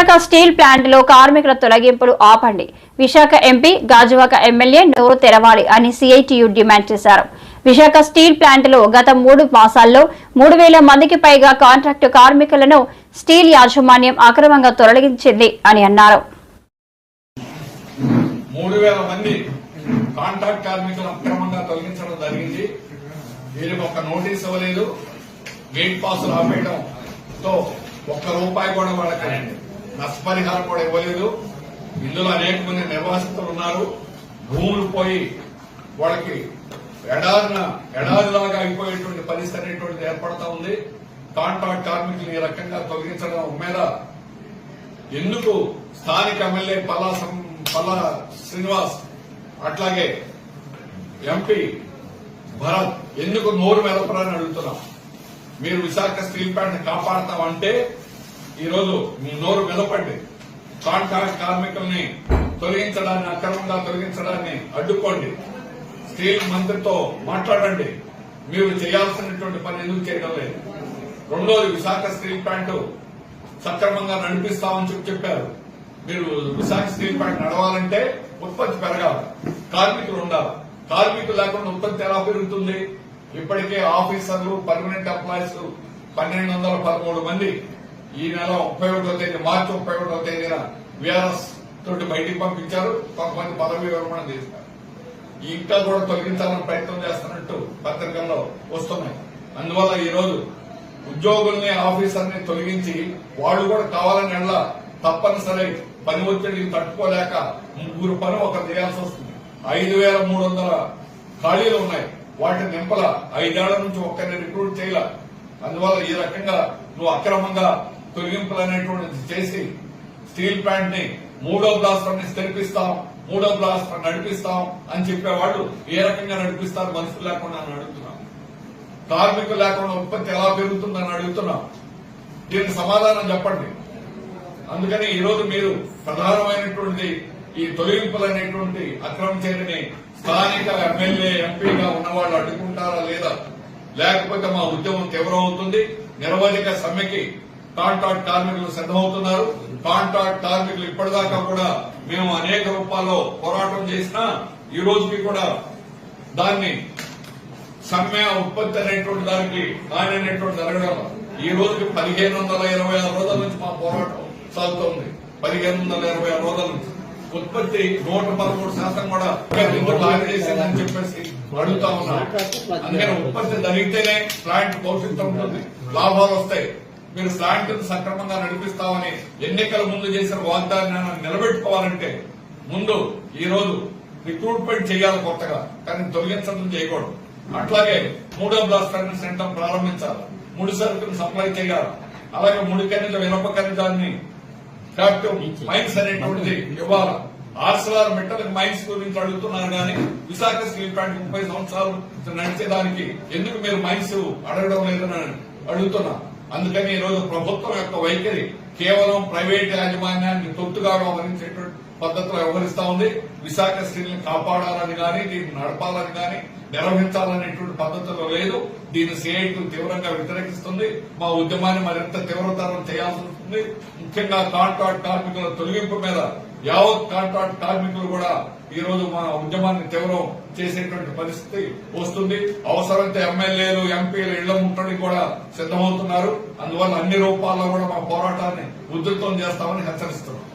Visakha steel ప్లాంట్లో కార్మికుల తొలగింపులు ఆపండి. విశాఖ ఎంపీ గాజువాక ఎమ్మెల్యే నోరు తెరవాలి అని సిఐటియు డిమాండ్ చేశారు. విశాఖ స్టీల్ ప్లాంట్లో గత మూడు మాసాల్లో మూడు వేల మందికి పైగా కాంట్రాక్టు కార్మికులను స్టీల్ యాజమాన్యం అక్రమంగా తొలగించింది అని అన్నారు. మంది కాంట్రాక్ట్ అక్రమంగా తొలగించడం జరిగింది. నోటీస్ ఇవ్వలేదు. గేట్ పాసులు ఆపేయడంతో ఒక్క రూపాయి కూడా వాళ్ళకి నష్టపరిహారం కూడా ఇవ్వలేదు. ఇందులో అనేక మంది నిర్వాసితులు ఉన్నారు భూములు పోయి వాళ్ళకి ఎడారిన ఎడారిలాగా అయిపోయేటువంటి పరిస్థితి అనేటువంటిది ఏర్పడతా ఉంది. కాంట్రాక్ట్ కార్మికులు ఈ రకంగా తొలగించడం మీద ఎందుకు స్థానిక ఎమ్మెల్యే పల్లా సం- పల్లా శ్రీనివాస్ అట్లాగే ఎంపీ భరత్ ఎందుకు నోరు మెదపరని అడుగుతున్నాం? మీరు విశాఖ స్టీల్ ప్లాంట్ కాపాడతామంటే ఈరోజు మీ నోరు మెదపండి కాంట్రాక్ట్ కార్మికుల్ని తొలగించడాన్ని అక్రమంగా తొలగించడాన్ని అడ్డుకోండి. స్టీల్ మంత్రితో మాట్లాడండి. మీరు చేయాల్సినటువంటి పని ఎందుకు చేయడం లేదు? రెండోది విశాఖ స్టీల్ ప్లాంట్ సక్రమంగా నడిపిస్తామని చెప్పి చెప్పారు. మీరు విశాఖ స్టీల్ ప్లాంట్ నడవాలంటే ఉత్పత్తి పెరగాలి. కార్మికులు ఉండాలి. కార్మికులు లేకుండా ఉత్పత్తి ఎలా పెరుగుతుంది? ఇప్పటికే ఆఫీసర్లు పర్మనెంట్ ఎంప్లాయీస్ పన్నెండు వందల పదమూడు మంది ఈ నెల ముప్పై ఒకటో తేదీ మార్చి ముప్పై ఒకటో తేదీన విఆర్ఎస్ తోటి బయటికి పంపించారు. కొంతమంది పదవి విరమణ చేశారు. ఇంకా కూడా తొలగించాలని ప్రయత్నం చేస్తున్నట్టు పత్రికల్లో వస్తున్నాయి. అందువల్ల ఈ రోజు ఉద్యోగుల్ని ఆఫీసర్ని తొలగించి వాళ్ళు కూడా కావాలని ఎళ్ళ తప్పనిసరి పని ఒత్తిడికి తట్టుకోలేక ముగ్గురు పని ఒకరు చేయాల్సి వస్తుంది. ఐదు వేల మూడు వందల ఖాళీలు ఉన్నాయి. వాటిని నింపల. ఐదేళ్ళ నుంచి ఒక్కరిని రిక్రూట్ చేయాల. అందువల్ల ఈ రకంగా నువ్వు అక్రమంగా తొలగింపులు అనేటువంటిది చేసి స్టీల్ ప్లాంట్ని మూడో బ్లాస్టర్ని తెరిపిస్తాం మూడో బ్లాస్టర్ నడిపిస్తాం అని చెప్పేవాళ్ళు ఏ రకంగా నడిపిస్తారు మనుషులు లేకుండా అని అడుగుతున్నాం. కార్మికులు లేకుండా ఉత్పత్తి ఎలా పెరుగుతుందని అడుగుతున్నాం. దీనికి సమాధానం చెప్పండి. అందుకని ఈరోజు మీరు ప్రధానమైనటువంటి ఈ తొలగింపులు అనేటువంటి అక్రమ చర్యని స్థానిక ఎమ్మెల్యే ఎంపీగా ఉన్నవాళ్ళు అడ్డుకుంటారా లేదా? లేకపోతే మా ఉద్యమం తీవ్రమవుతుంది. నిరవధిక సమ్మెకి కాంట్రాక్ట్ కార్మికులు సిద్దమవుతున్నారు కాంట్రాక్ట్ కార్మికులు ఇప్పటిదాకా కూడా మేము అనేక రూపాల్లో పోరాటం చేసినా ఈ రోజుకి కూడా దాన్ని సమ్మె ఉత్పత్తి అనేటువంటి దానికి నాణ్యమైనటువంటి జరగడం ఈ రోజుకి పదిహేను వందల ఇరవై ఆరు రోజుల నుంచి మా పోరాటం సాగుతోంది. పదిహేను వందల ఇరవై ఆరు రోజుల నుంచి. ఉత్పత్తి నూట పదమూడు శాతం కూడా లాగ్ చేసిందని చెప్పేసి అడుగుతా ఉన్నాం. అందుకని ఉత్పత్తి జరిగితేనే ప్లాంట్ భవిష్యత్తు ఉంటుంది. లాభాలు వస్తాయి. మీరు ప్లాంట్ సక్రమంగా నడిపిస్తామని ఎన్నికల ముందు చేసిన వాగ్దానాన్ని నిలబెట్టుకోవాలంటే ముందు ఈ రోజు రిక్రూట్మెంట్ చేయాలి కొత్తగా. కానీ తొలగించడం చేయకూడదు. అట్లాగే మూడో బ్లాస్టర్ సెంటర్ ప్రారంభించాలి. ముడి సరుకును సప్లై చేయాలి. అలాగే ముడి ఖనిజం ఇనప ఖనిజాన్ని మైన్స్ అనేటువంటిది ఇవ్వాలి. ఆర్సలార్ మెట్టలకు మైన్స్ గురించి అడుగుతున్నారు కానీ విశాఖ స్టీల్ ప్లాంట్ ముప్పై సంవత్సరాలు నడిచేదానికి ఎందుకు మీరు మైన్స్ అడగడం లేదని అడుగుతున్నా. అందుకని ఈ రోజు ప్రభుత్వం యొక్క వైఖరి కేవలం ప్రైవేట్ యాజమాన్యాన్ని తొత్తుగా వ్యవహరించేటువంటి పద్ధతిలో వ్యవహరిస్తా ఉంది. విశాఖ స్టీల్ కాపాడాలని కానీ దీన్ని నడపాలని కానీ నిర్వహించాలనేటువంటి పద్ధతిలో లేదు. దీన్ని సిఐటి తీవ్రంగా వ్యతిరేకిస్తుంది. మా ఉద్యమాన్ని మరింత తీవ్రతరం చేయాల్సి ఉంటుంది ముఖ్యంగా కాంట్రాక్ట్ కార్మికుల తొలగింపు మీద యావత్ కాంట్రాక్ట్ కార్మికులు కూడా ఈ రోజు మా ఉద్యమాన్ని తీవ్రం చేసేటువంటి పరిస్థితి వస్తుంది. అవసరమైతే ఎమ్మెల్యేలు ఎంపీలు ఇళ్ళ ముట్టడి కూడా సిద్దమవుతున్నారు అందువల్ల అన్ని రూపాల్లో కూడా మా పోరాటాన్ని ఉధృతం చేస్తామని హెచ్చరిస్తున్నాం.